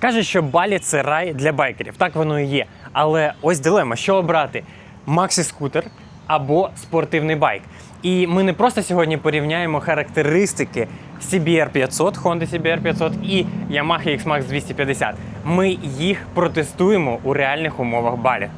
Каже, що Балі це рай для байкерів. Так воно і є. Але ось дилема: що обрати: максі-скутер або спортивний байк. І ми не просто сьогодні порівняємо характеристики CBR 500, Honda CBR 500 і Yamaha X-Max 250. Ми їх протестуємо у реальних умовах Балі.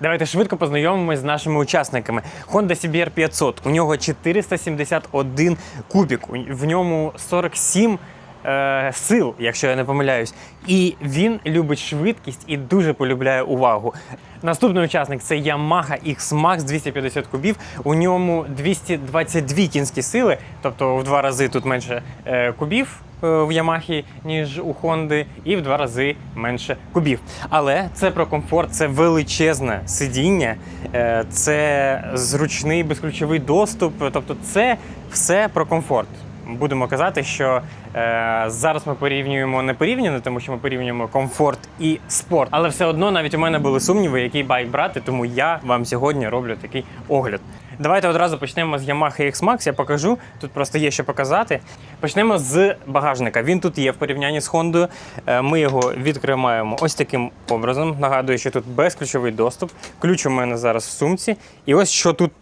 Давайте швидко познайомимось з нашими учасниками. Honda CBR 500. У нього 471 кубік, в ньому 47 е, сил, якщо я не помиляюсь. І він любить швидкість і дуже полюбляє увагу. Наступний учасник це Yamaha X-Max 250 кубів. У ньому 222 кінські сили, тобто в два рази тут менше е, кубів е, в Ямахі, ніж у Хонди, і в два рази менше кубів. Але це про комфорт, це величезне сидіння, е, це зручний безключовий доступ. Тобто, це все про комфорт. Будемо казати, що е, зараз ми порівнюємо не порівняно, тому що ми порівнюємо комфорт і спорт. Але все одно навіть у мене були сумніви, який байк брати, тому я вам сьогодні роблю такий огляд. Давайте одразу почнемо з Yamaha X-Max. Я покажу. Тут просто є що показати. Почнемо з багажника. Він тут є в порівнянні з Хондою. Е, Ми його відкриваємо ось таким образом. Нагадую, що тут безключовий доступ. Ключ у мене зараз в сумці. І ось що тут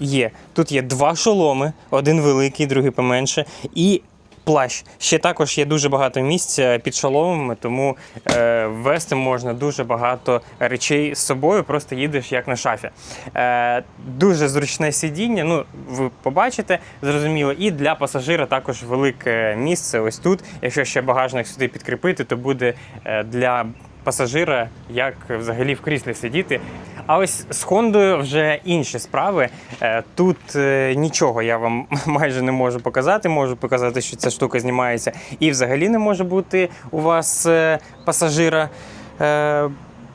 є. Тут є два шоломи, один великий, другий поменше, і плащ. Ще також є дуже багато місця під шоломами, тому е, вести можна дуже багато речей з собою, просто їдеш як на шафі. Е, дуже зручне сидіння, ну ви побачите, зрозуміло. І для пасажира також велике місце. Ось тут. Якщо ще багажник сюди підкріпити, то буде е, для пасажира, як взагалі в кріслі сидіти. А ось з Хондою вже інші справи. Е, Тут е, нічого я вам майже не можу показати. Можу показати, що ця штука знімається, і взагалі не може бути у вас е, пасажира.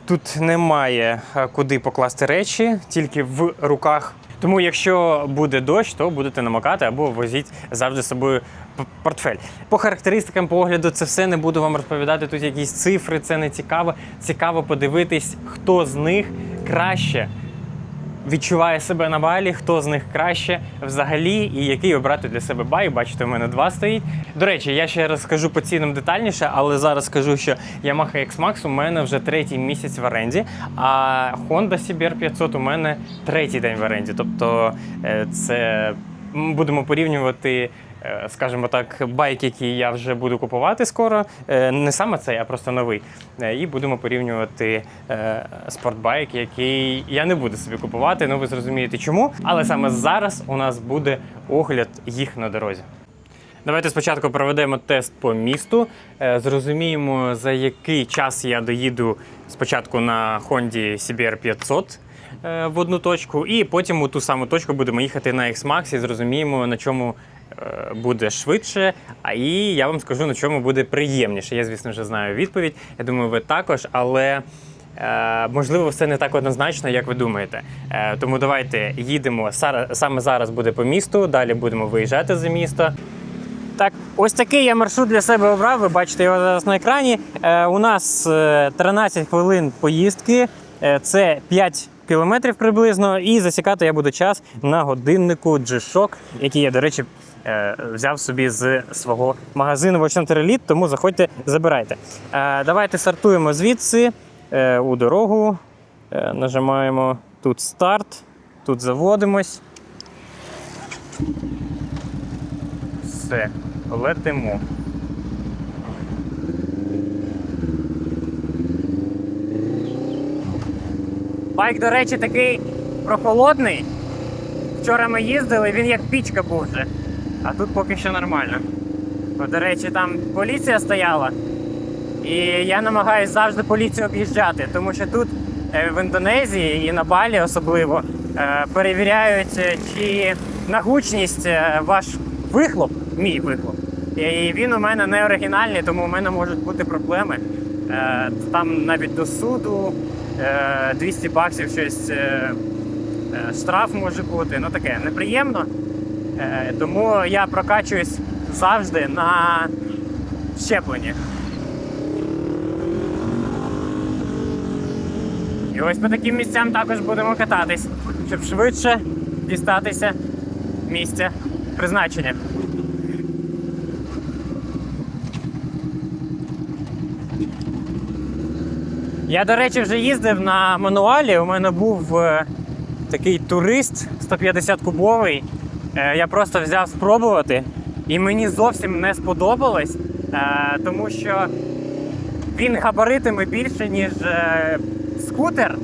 Тут немає куди покласти речі, тільки в руках. Тому, якщо буде дощ, то будете намокати або возіть завжди з собою портфель. По характеристикам по огляду це все не буду вам розповідати. Тут якісь цифри, це не цікаво. Цікаво подивитись, хто з них краще відчуває себе на балі, хто з них краще взагалі, і який обрати для себе бай. Бачите, у мене два стоїть. До речі, я ще раз скажу по цінам детальніше, але зараз скажу, що Yamaha X-Max у мене вже третій місяць в оренді, а Honda CBR 500 у мене третій день в оренді. Тобто е, це будемо порівнювати. Е, Скажімо так, байк, який я вже буду купувати скоро, е, не саме цей, а просто новий. Е, І будемо порівнювати спортбайк, який я не буду собі купувати. Ну ви зрозумієте чому. Але саме зараз у нас буде огляд їх на дорозі. Давайте спочатку проведемо тест по місту. Зрозуміємо, за який час я доїду спочатку на Honda CBR 500 е, в одну точку, і потім у ту саму точку будемо їхати на X-Max і зрозуміємо, на чому буде швидше. А і я вам скажу, на чому буде приємніше. Я, звісно, вже знаю відповідь. Я думаю, ви також, але. Е, Можливо, все не так однозначно, як ви думаєте. Е, Тому давайте їдемо. Саме зараз буде по місту, далі будемо виїжджати за місто. Так, ось такий я маршрут для себе обрав. Ви бачите його зараз на екрані. Е, у нас е, 13 хвилин поїздки, Е, це 5 кілометрів приблизно. І засікати я буду час на годиннику G-Shock, який я, до речі, е, взяв собі з свого магазину Center Elite, тому заходьте, забирайте. Е, давайте стартуємо звідси е, у дорогу. Е, нажимаємо тут старт, тут заводимось. Все, летимо. Байк, до речі, такий прохолодний. Вчора ми їздили, він як пічка був вже. А тут поки що нормально. Бо, До речі, там поліція стояла. І я намагаюся завжди поліцію об'їжджати, тому що тут е, в Індонезії і на Балі особливо е, перевіряють, е, чи на гучність ваш вихлоп, мій вихлоп. І він у мене не оригінальний, тому у мене можуть бути проблеми. Там навіть до суду е, 200 баксів щось штраф може бути. Ну таке неприємно. Е, Тому я прокачуюсь завжди на щепленні. І ось по таким місцям також будемо кататись, щоб швидше дістатися місця призначення. Я, до речі, вже їздив на мануалі. У мене був е, такий турист 150 кубовий. Е, я просто взяв спробувати, і мені зовсім не сподобалось, е, тому що він габаритами більше, ніж е, скутер,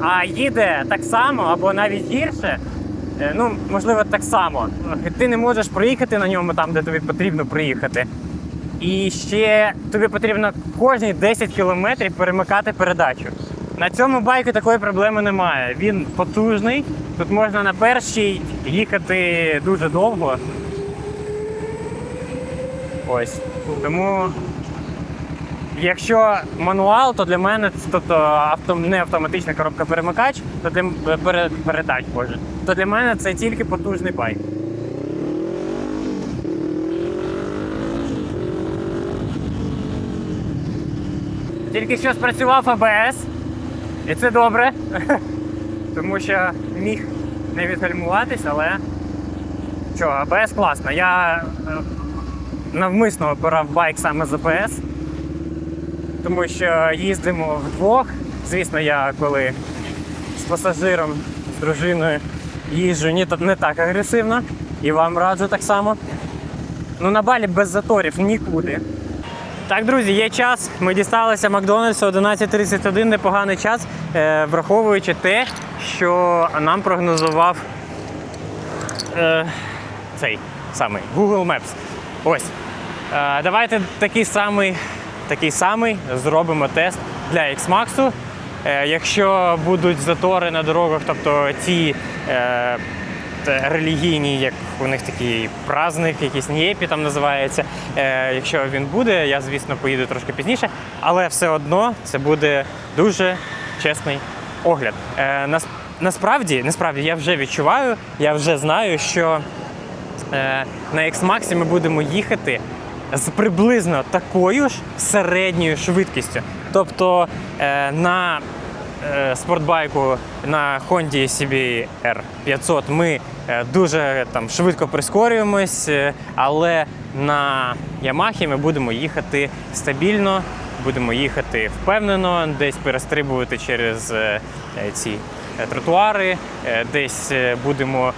а їде так само або навіть гірше. Ну, можливо, так само. Ти не можеш проїхати на ньому там, де тобі потрібно проїхати. І ще тобі потрібно кожні 10 кілометрів перемикати передачу. На цьому байку такої проблеми немає. Він потужний. Тут можна на першій їхати дуже довго. Ось. Тому, якщо мануал, то для мене тобто авто, не автоматична коробка перемикач, то для, пере, передач, боже, то для мене це тільки потужний байк. Тільки що спрацював АБС, і це добре, тому що міг не відгальмуватись, але що, АБС класно. Я е, навмисно обирав байк саме з АБС, тому що їздимо вдвох. Звісно, я коли з пасажиром, з дружиною їжджу не, та- не так агресивно, і вам раджу так само. Ну на балі без заторів нікуди. Так, друзі, є час. Ми дісталися Макдональдсу 11.31, непоганий час, е, враховуючи те, що нам прогнозував е, цей самий Google Maps. Ось. Е, давайте такий самий, такий самий зробимо тест для X-Max. Е, якщо будуть затори на дорогах, тобто ці е, релігійні, як у них такий праздник, якийсь Нєпі там називається. Е, якщо він буде, я, звісно, поїду трошки пізніше, але все одно це буде дуже чесний огляд. Е, нас, насправді, насправді я вже відчуваю, я вже знаю, що е, на X-Max ми будемо їхати з приблизно такою ж середньою швидкістю. Тобто е, на е, спортбайку на Honda CBR 500 ми е, дуже там швидко прискорюємось, е, але на Yamaha ми будемо їхати стабільно, будемо їхати впевнено, десь перестрибувати через е, е, ці е, тротуари, е, десь е, будемо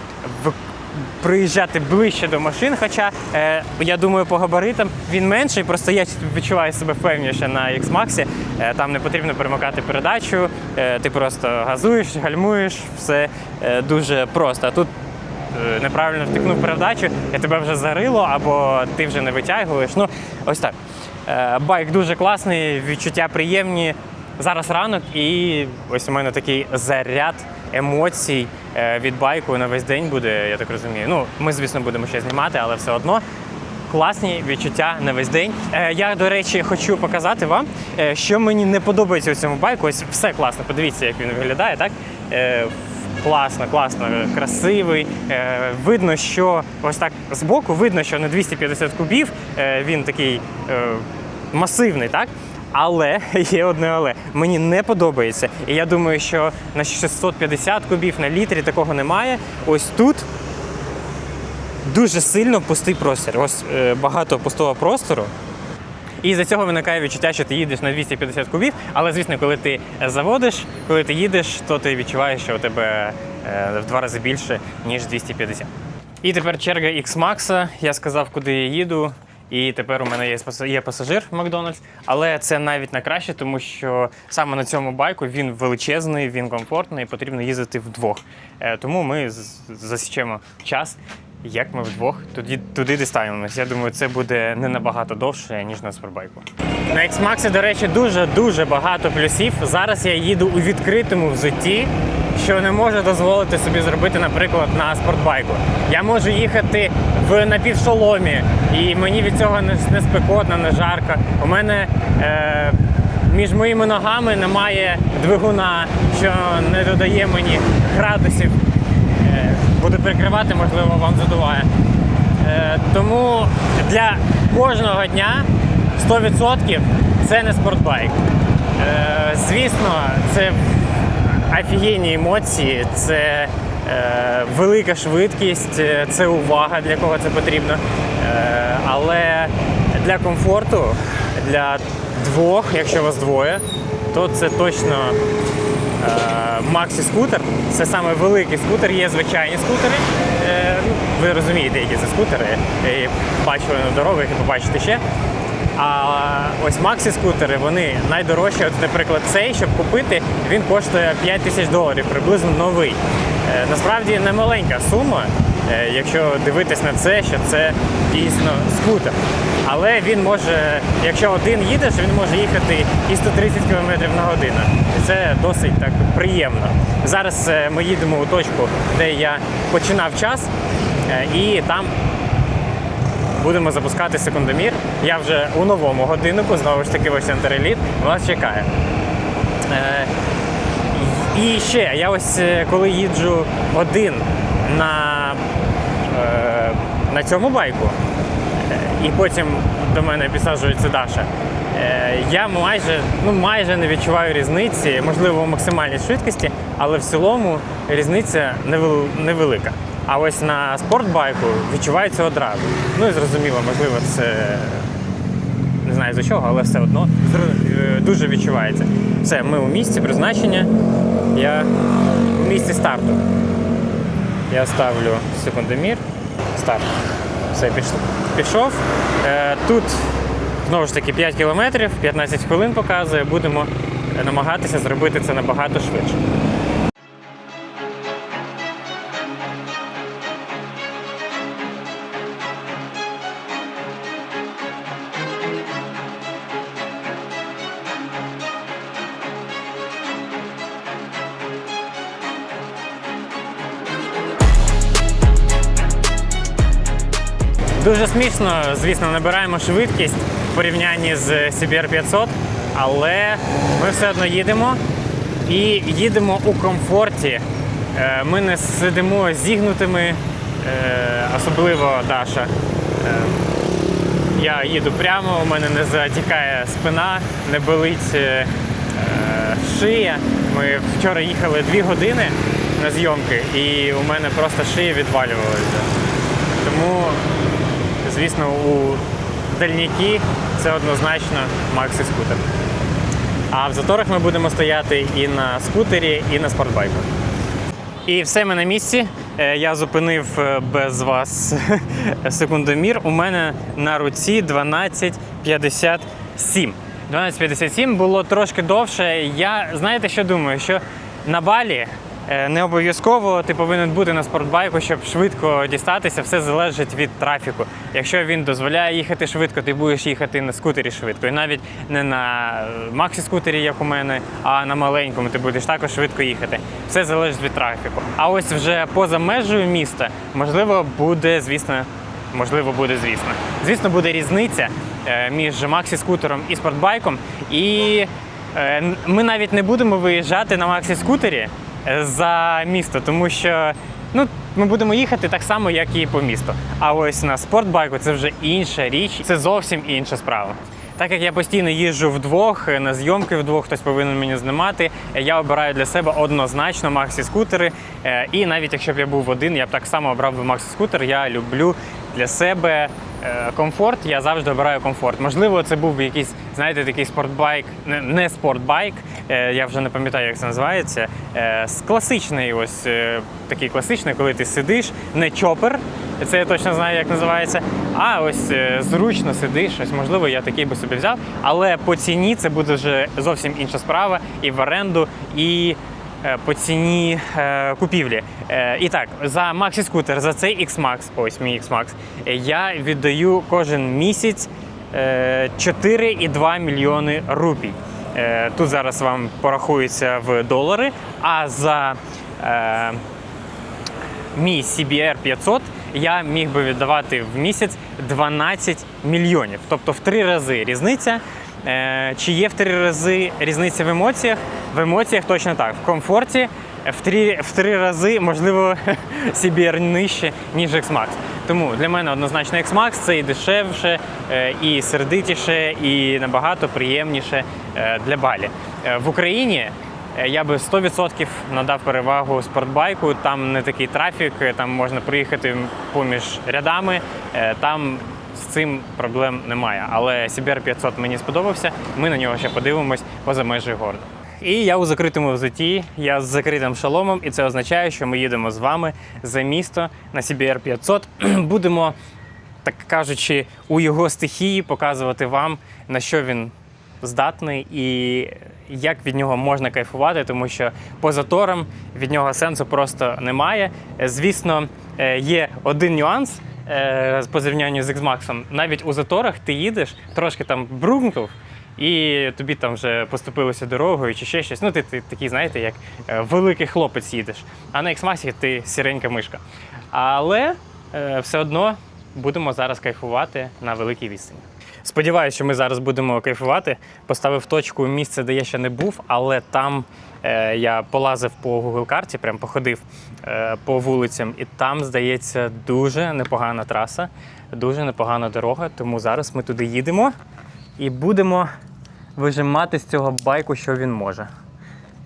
приїжджати ближче до машин. Хоча е, я думаю, по габаритам він менший, просто я відчуваю себе впевніше на X-Max. Е, там не потрібно перемикати передачу, е, ти просто газуєш, гальмуєш, все е, дуже просто. А тут е, неправильно втикнув передачу, і тебе вже зарило, або ти вже не витягуєш. Ну, ось так. Е, Байк дуже класний, відчуття приємні. Зараз ранок, і ось у мене такий заряд емоцій е, від байку на весь день буде, я так розумію. Ну, ми, звісно, будемо ще знімати, але все одно класні відчуття на весь день. Е, Я, до речі, хочу показати вам, е, що мені не подобається у цьому байку. Ось все класно. Подивіться, як він виглядає, так? Класно, класно, красивий. Видно, що ось так збоку видно, що на 250 кубів він такий масивний, так? Але є одне але. Мені не подобається. І я думаю, що на 650 кубів на літрі такого немає. Ось тут дуже сильно пустий простір. Ось е, багато пустого простору. І з цього виникає відчуття, що ти їдеш на 250 кубів, але звісно, коли ти заводиш, коли ти їдеш, то ти відчуваєш, що у тебе е, в два рази більше, ніж 250. І тепер черга X-Max. Я сказав, куди я їду. І тепер у мене є пасажир Макдональдс, але це навіть на краще, тому що саме на цьому байку він величезний, він комфортний, потрібно їздити вдвох. Е, Тому ми засічемо час, як ми вдвох туди, туди дістанемось. Я думаю, це буде не набагато довше, ніж на спортбайку. На X-Max, до речі, дуже-дуже багато плюсів. Зараз я їду у відкритому взутті, що не можу дозволити собі зробити, наприклад, на спортбайку. Я можу їхати в напівшоломі, і мені від цього не спекотно, не жарко. У мене е, між моїми ногами немає двигуна, що не додає мені градусів. Е, буду перекривати, можливо, вам задуває. Е, тому для кожного дня 100% це не спортбайк. Е, звісно, це офігенні емоції, це е, велика швидкість, це увага, для кого це потрібно. Але для комфорту, для двох, якщо вас двоє, то це точно Максі скутер. Це саме великий скутер, є звичайні скутери. Е, ну, ви розумієте, які це скутери. І бачили на дорогах і побачите ще. А ось Максі скутери, вони найдорожчі. От, наприклад, цей, щоб купити, він коштує 5 тисяч доларів, приблизно новий. Е, Насправді не маленька сума, е, якщо дивитись на це, що це дійсно скутер. Але він може, якщо один їдеш, він може їхати і 130 км на годину. Це досить так приємно. Зараз е, ми їдемо у точку, де я починав час, е, і там будемо запускати секундомір. Я вже у новому годиннику, знову ж таки, ось антиреліт, вас чекає. Е, і ще, я ось коли їджу один на, на цьому байку, і потім до мене підсаджується Даша. Е, Я майже, ну, майже не відчуваю різниці, можливо, у максимальній швидкості, але в цілому різниця невелика. А ось на спортбайку відчувається одразу. Ну і зрозуміло, можливо, це не знаю за чого, але все одно е, дуже відчувається. Все, ми у місці призначення. Я у місці старту. Я ставлю секундомір. Старт. Все, пішов. Е, тут знову ж таки 5 кілометрів, 15 хвилин показує. Будемо намагатися зробити це набагато швидше. Дуже смішно, звісно, набираємо швидкість в порівнянні з CBR 500, але ми все одно їдемо і їдемо у комфорті. Е, Ми не сидимо зігнутими, е, особливо Даша. Е, Я їду прямо, у мене не затікає спина, не болить е, шия. Ми вчора їхали дві години на зйомки, і у мене просто шия відвалювалася. Тому, звісно, у дальніки це однозначно Максі скутер. А в заторах ми будемо стояти і на скутері, і на спортбайку. І все ми на місці. Е, Я зупинив е, без вас секундомір. У мене на руці 12.57. 12.57 було трошки довше. Я знаєте, що думаю? Що на балі не обов'язково ти повинен бути на спортбайку, щоб швидко дістатися. Все залежить від трафіку. Якщо він дозволяє їхати швидко, ти будеш їхати на скутері швидко. І навіть не на е, максі скутері, як у мене, а на маленькому ти будеш також швидко їхати. Все залежить від трафіку. А ось вже поза межею міста, можливо, буде, звісно, можливо, буде, звісно. Звісно, буде різниця е, між максі скутером і спортбайком. І е, ми навіть не будемо виїжджати на максі скутері е, за місто, тому що ну, ми будемо їхати так само, як і по місту. А ось на спортбайку це вже інша річ, це зовсім інша справа. Так як я постійно їжджу вдвох, на зйомки вдвох, хтось повинен мені знімати. Я обираю для себе однозначно максі скутери. Е, І навіть якщо б я був один, я б так само обрав би максі скутер. Я люблю для себе е, комфорт. Я завжди обираю комфорт. Можливо, це був якийсь, знаєте, такий спортбайк, не- спортбайк. е, Я вже не пам'ятаю, як це називається. е, Класичний, ось такий класичний, коли ти сидиш, не чопер. Це я точно знаю, як називається. А ось зручно сидиш, ось можливо, я такий би собі взяв. Але по ціні це буде вже зовсім інша справа і в оренду, і по ціні е, купівлі. Е, і так, за Maxi скутер, за цей X-Max, ось мій X-Max, е, я віддаю кожен місяць е, 4,2 мільйони рупій. Е, тут зараз вам порахується в долари, а за е, мій CBR 500 я міг би віддавати в місяць 12 мільйонів. Тобто в три рази різниця. Е, Чи є в три рази різниця в емоціях? В емоціях точно так. В комфорті в три, в три рази, можливо, CBR нижче, ніж X-Max. Тому для мене однозначно X-Max це і дешевше, е, і сердитіше, і набагато приємніше е, для балі. В Україні Я би 100% надав перевагу спортбайку. Там не такий трафік, там можна приїхати поміж рядами. Там з цим проблем немає. Але CBR 500 мені сподобався. Ми на нього ще подивимось поза межею городу. І я у закритому взутті, я з закритим шоломом, і це означає, що ми їдемо з вами за місто на CBR 500. Будемо, так кажучи, у його стихії показувати вам, на що він здатний і як від нього можна кайфувати, тому що по заторам від нього сенсу просто немає. Звісно, е, є один нюанс по зрівнянню з X-Max. Навіть у заторах ти їдеш, трошки там брумкнув, і тобі там вже поступилося дорогою чи ще щось. Ну, ти, ти такий, знаєте, як е, великий хлопець їдеш. А на X-Max ти сіренька мишка. Але е, все одно будемо зараз кайфувати на великій відстані. Сподіваюся, що ми зараз будемо кайфувати. Поставив точку місце, де я ще не був, але там е, я полазив по Google карті, прям походив е, по вулицям, і там, здається, дуже непогана траса, дуже непогана дорога. Тому зараз ми туди їдемо і будемо вижимати з цього байку, що він може.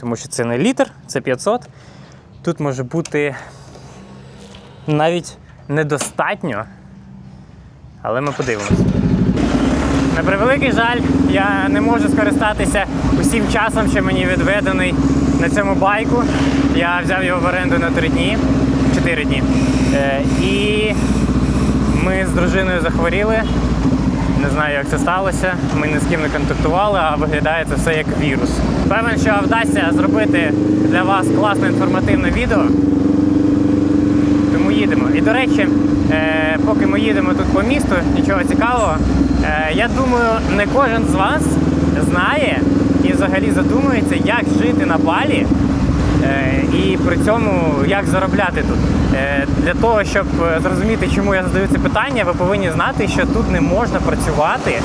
Тому що це не літр, це 500. Тут може бути навіть недостатньо, але ми подивимось. На превеликий жаль, я не можу скористатися усім часом, що мені відведений на цьому байку. Я взяв його в оренду на 3 дні, 4 дні. Е, і ми з дружиною захворіли. Не знаю, як це сталося. Ми ні з ким не контактували, а виглядає це все як вірус. Певен, що вдасться зробити для вас класне інформативне відео. Тому їдемо. І до речі, е, поки ми їдемо тут по місту, нічого цікавого. Е, я думаю, не кожен з вас знає і взагалі задумується, як жити на Балі. е, І при цьому як заробляти тут. Е, Для того, щоб зрозуміти, чому я задаю це питання, ви повинні знати, що тут не можна працювати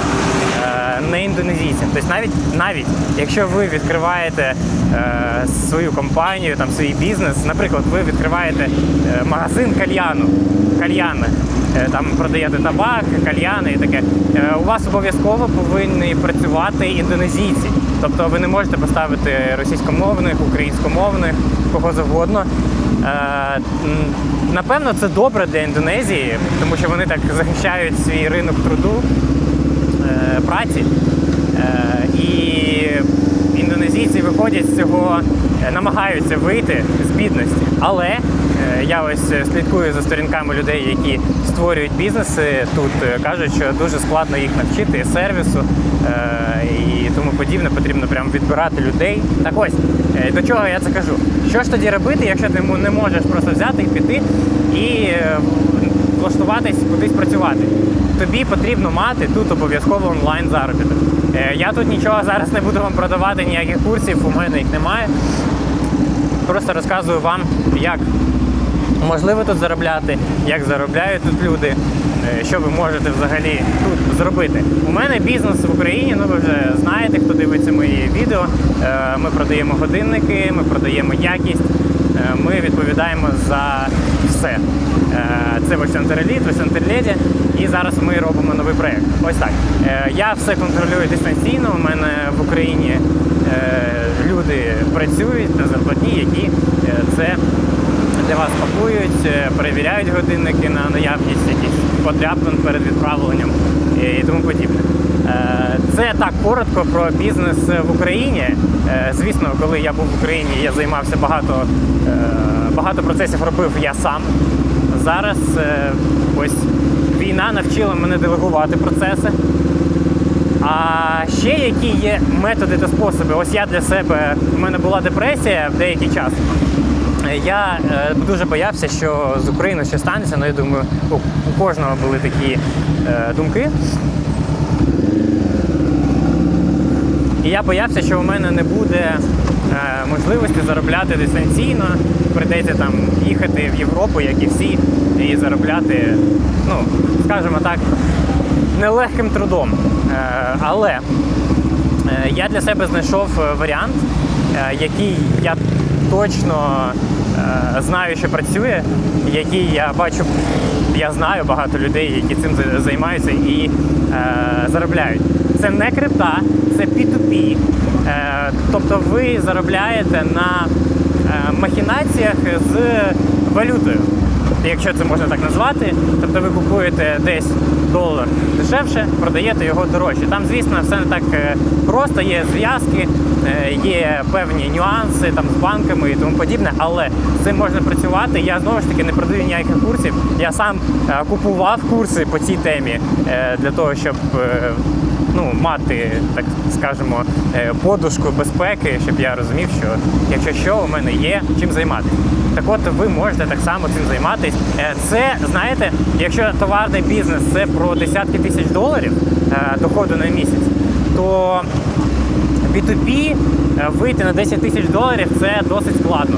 не індонезійцям. Тобто навіть навіть якщо ви відкриваєте свою компанію, там свій бізнес, наприклад, ви відкриваєте магазин кальяну, кальяни, е, там продаєте табак, кальяни і таке. е, У вас обов'язково повинні працювати індонезійці. Тобто ви не можете поставити російськомовних, українськомовних, кого завгодно. Е, Напевно, це добре для Індонезії, тому що вони так захищають свій ринок труду е, праці. Е, І індонезійці виходять з цього, е, намагаються вийти з бідності. Але е, я ось е, слідкую за сторінками людей, які створюють бізнеси тут. е, Кажуть, що дуже складно їх навчити сервісу е, і тому подібне. Потрібно прямо відбирати людей. Так ось е, до чого я це кажу? Що ж тоді робити, якщо ти не можеш просто взяти і піти і е, влаштуватись кудись працювати? Тобі потрібно мати тут обов'язково онлайн заробіток. Е, Я тут нічого зараз не буду вам продавати, ніяких курсів, у мене їх немає. Просто розказую вам, як можливо тут заробляти, як заробляють тут люди, е, що ви можете взагалі тут зробити. У мене бізнес в Україні, ну ви вже знаєте, хто дивиться мої відео. Е, Ми продаємо годинники, ми продаємо якість, е, ми відповідаємо за все. Це Вощантереліт, Вощантерледі. І зараз ми робимо новий проєкт. Ось так. Я все контролюю дистанційно. У мене в Україні люди працюють на зарплатні, які це для вас пакують, е, перевіряють годинники на наявність якихось подряпин перед відправленням і тому подібне. Е, Це так коротко про бізнес в Україні. Е, Звісно, коли я був в Україні, я займався багато, багато процесів робив я сам. Зараз ось війна навчила мене делегувати процеси. А ще які є методи та способи? Ось я для себе у мене була депресія в деякий час. Я е, дуже боявся, що з Україною ще станеться. Ну я думаю, у, кожного були такі е, думки. І я боявся, що у мене не буде е, можливості заробляти дистанційно. Прийдеться там їхати в Європу, як і всі, і заробляти, ну, скажімо так, нелегким трудом. Але я для себе знайшов варіант, який я точно е, знаю, що працює, який я бачу, я знаю багато людей, які цим займаються і е, заробляють. Це не крипта, це P2P. Е, тобто ви заробляєте на махінаціях з валютою. Якщо це можна так назвати. Тобто ви купуєте десь долар дешевше, продаєте його дорожче. Там, звісно, все не так е, просто, є зв'язки, е, є певні нюанси там з банками і тому подібне, але з цим можна працювати. Я знову ж таки не продаю ніяких курсів. Я сам е, купував курси по цій темі для того, щоб. ну, мати, так скажемо, подушку безпеки, щоб я розумів, що якщо що, у мене є чим займатися. Так от ви можете так само цим займатися. Е, Це, знаєте, якщо товарний бізнес це про десятки тисяч доларів е, доходу на місяць, то B2B е, вийти на 10 тисяч доларів це досить складно.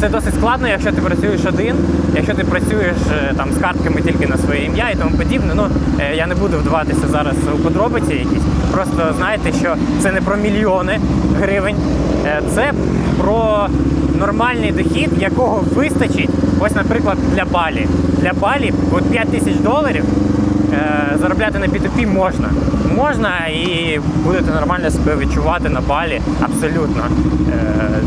Це досить складно, якщо ти працюєш один, якщо ти працюєш там з картками тільки на своє ім'я і тому подібне. Ну я не буду вдаватися зараз у подробиці якісь. Просто знайте, що це не про мільйони гривень, це про нормальний дохід, якого вистачить. Ось, наприклад, для Балі. Для Балі от 5 тисяч доларів е, заробляти на P2P можна. Можна і будете нормально себе відчувати на балі абсолютно. Е,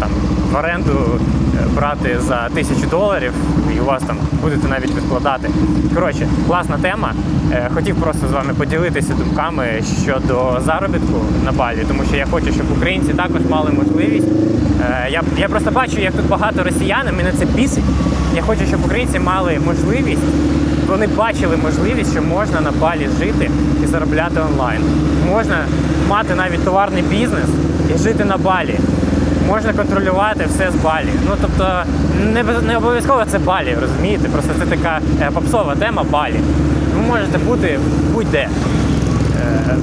там, в оренду е, брати за тисячу доларів, і у вас там будете навіть відкладати. Коротше, класна тема. Е, Хотів просто з вами поділитися думками щодо заробітку на балі, тому що я хочу, щоб українці також мали можливість. Е, Я, я просто бачу, як тут багато росіян, і мене це бісить. Я хочу, щоб українці мали можливість вони бачили можливість, що можна на балі жити і заробляти онлайн. Можна мати навіть товарний бізнес і жити на балі. Можна контролювати все з балі. Ну тобто не, не обов'язково це балі, розумієте? Просто це така е, попсова тема балі. Ви можете бути будь-де. Е,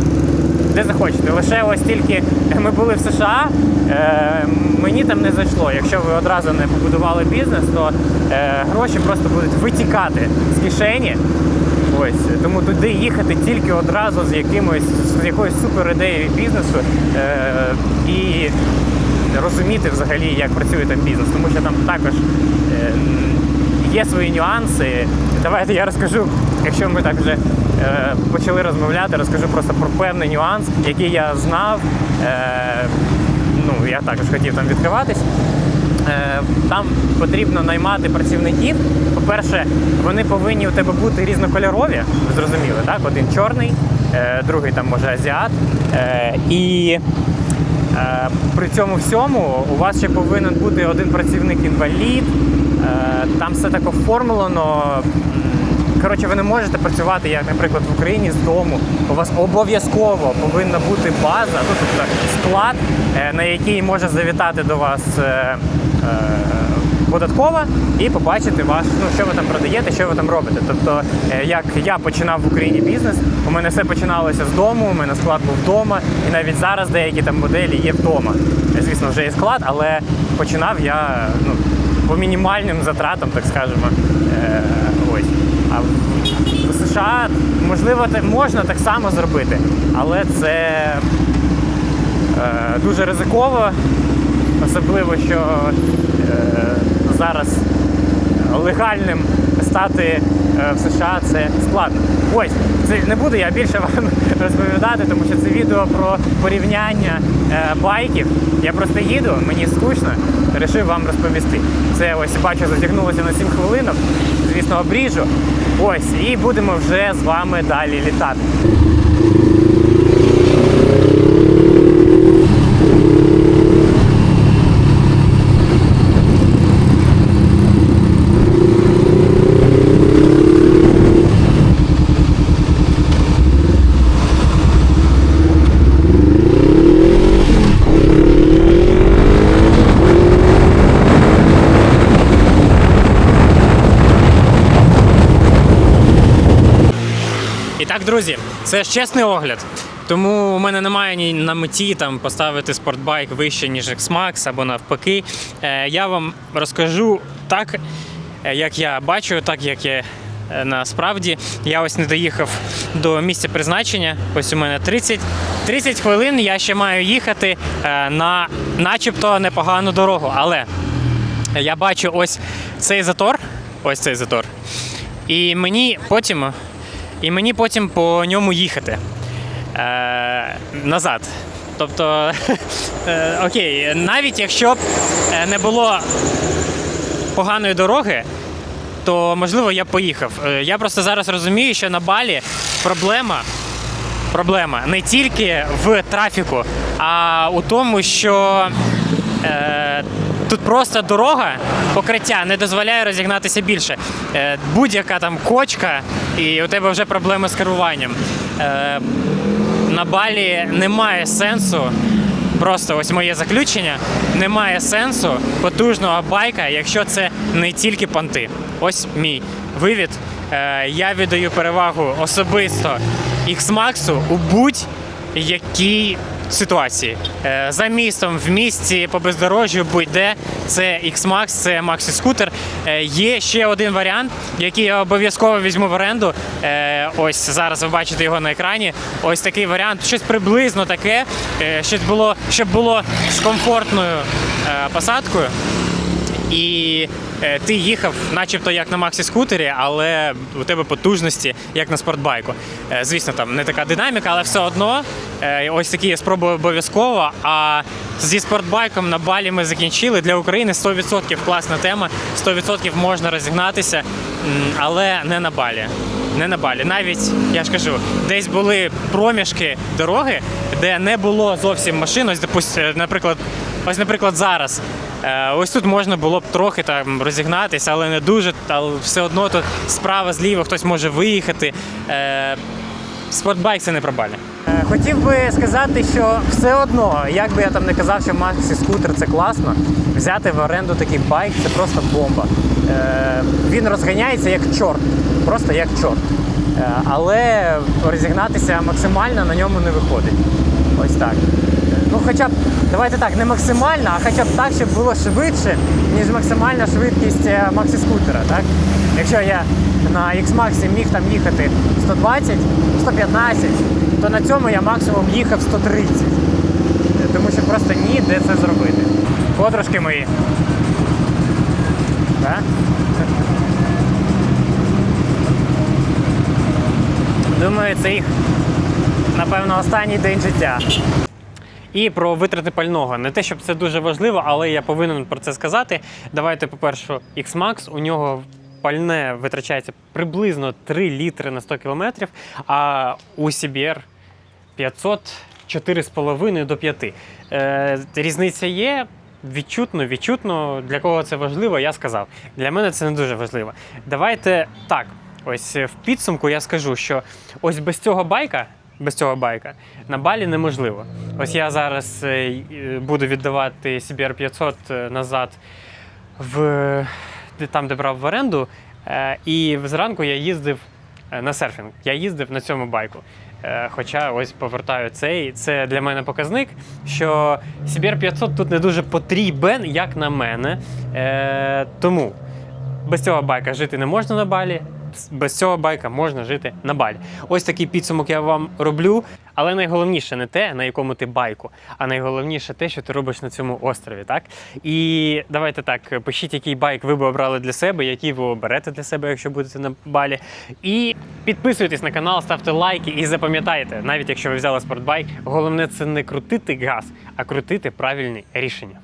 де захочете. Лише ось тільки ми були в США, е, мені там не зайшло. Якщо ви одразу не побудували бізнес, то е, гроші просто будуть витікати з кишені. Ось тому туди їхати тільки одразу з якимось з якоюсь супер ідеєю бізнесу е, і розуміти взагалі, як працює там бізнес, тому що там також е, є свої нюанси. Давайте я розкажу, якщо ми так вже е, почали розмовляти, розкажу просто про певний нюанс, який я знав. Е, ну, я також хотів там відкриватись. Е, Там потрібно наймати працівників. По-перше, вони повинні у тебе бути різнокольорові, ви зрозуміли, так? Один чорний, е, другий там може азіат. Е, І Е, При цьому всьому у вас ще повинен бути один працівник інвалід. Е, Там все так оформлено. Коротше, ви не можете працювати, як, наприклад, в Україні з дому. У вас обов'язково повинна бути база, ну, тобто склад, е, на який може завітати до вас е, е, податкова і побачити ваш, ну що ви там продаєте, що ви там робите. Тобто, е, як я починав в Україні бізнес, у мене все починалося з дому, у мене склад був вдома, і навіть зараз деякі там моделі є вдома. Е, Звісно, вже є склад, але починав я ну, по мінімальним затратам, так скажемо. Е, ось. А в- США можливо можна так само зробити, але це дуже ризиково, особливо що е, зараз легальним стати е, в США це складно. Ось це не буду я більше вам розповідати, тому що це відео про порівняння е, байків. Я просто їду, мені скучно, вирішив вам розповісти. Це ось бачу, затягнулося на 7 хвилинок. Звісно, обріжу. Ось, і будемо вже з вами далі літати. Друзі, це ж чесний огляд. Тому у мене немає ні на меті там поставити спортбайк вище, ніж X-Max або навпаки. Е, я вам розкажу так, е, як я бачу, так як я. е, Насправді я ось не доїхав до місця призначення. Ось у мене 30, 30 хвилин. Я ще маю їхати на начебто непогану дорогу. Але я бачу ось цей затор. Ось цей затор. І мені потім, і мені потім по ньому їхати е, назад. Тобто, е, окей, навіть якщо б е, не було поганої дороги, то можливо я б поїхав. Е, Я просто зараз розумію, що на Балі проблема. Проблема не тільки в трафіку, а у тому, що е, тут просто дорога, покриття не дозволяє розігнатися більше. Е, будь-яка там кочка, і у тебе вже проблеми з керуванням. Е, на Балі немає сенсу. Просто ось моє заключення. Немає сенсу потужного байка, якщо це не тільки понти. Ось мій вивід. Е, я віддаю перевагу особисто X-Max у будь-якій ситуації. Е, за містом, в місті, по бездорожжю, будь-де. Це X-Max, це Maxi скутер. Е, є ще один варіант, який я обов'язково візьму в оренду. Е, ось зараз ви бачите його на екрані. Ось такий варіант. Щось приблизно таке, щось було, щоб було з комфортною посадкою. І е, ти їхав, начебто як на Максі скутері, але у тебе потужності, як на спортбайку. Е, звісно, там не така динаміка, але все одно е, ось такі я спробую обов'язково. А зі спортбайком на балі ми закінчили. Для України 100% класна тема, 100% можна розігнатися, але не на балі. Не на балі. Навіть я ж кажу, десь були проміжки дороги, де не було зовсім машин. Ось, наприклад, ось, наприклад, зараз. Е, Ось тут можна було б трохи там розігнатися, але не дуже. Але все одно тут справа, зліва хтось може виїхати. Е, Спортбайк це не про балі. Е, Хотів би сказати, що все одно, як би я там не казав, що Maxi скутер це класно, взяти в оренду такий байк це просто бомба. Е, Він розганяється як чорт, просто як чорт. Але розігнатися максимально на ньому не виходить. Ось так. Е, хоча б, давайте так, не максимально, а хоча б так, щоб було швидше, ніж максимальна швидкість е, скутера. Так? Якщо я на X-Max міг там їхати 120, 115, то на цьому я максимум їхав 130. Е, Тому що просто ніде це зробити. Подружки мої. Да? Думаю, це їх, напевно, останній день життя. І про витрати пального. Не те, щоб це дуже важливо, але я повинен про це сказати. Давайте, по-перше, X-Max, у нього пальне витрачається приблизно 3 літри на 100 кілометрів, а у CBR 500 4,5 до 5. Е, різниця є. Відчутно, відчутно. Для кого це важливо, я сказав. Для мене це не дуже важливо. Давайте так. Ось е, в підсумку я скажу, що ось без цього байка, без цього байка на балі неможливо. Ось я зараз е, буду віддавати CBR 500 е, назад в там, де брав в оренду. Е, І зранку я їздив е, на серфінг. Я їздив на цьому байку. Е, Хоча ось повертаю цей. Це для мене показник, що CBR 500 тут не дуже потрібен, як на мене. Е, Тому без цього байка жити не можна на балі. Без цього байка можна жити на балі. Ось такий підсумок я вам роблю. Але найголовніше не те, на якому ти байку, а найголовніше те, що ти робиш на цьому острові. Так? І давайте так, пишіть, який байк ви б обрали для себе, який ви оберете для себе, якщо будете на балі. І підписуйтесь на канал, ставте лайки і запам'ятайте, навіть якщо ви взяли спортбайк, головне це не крутити газ, а крутити правильні рішення.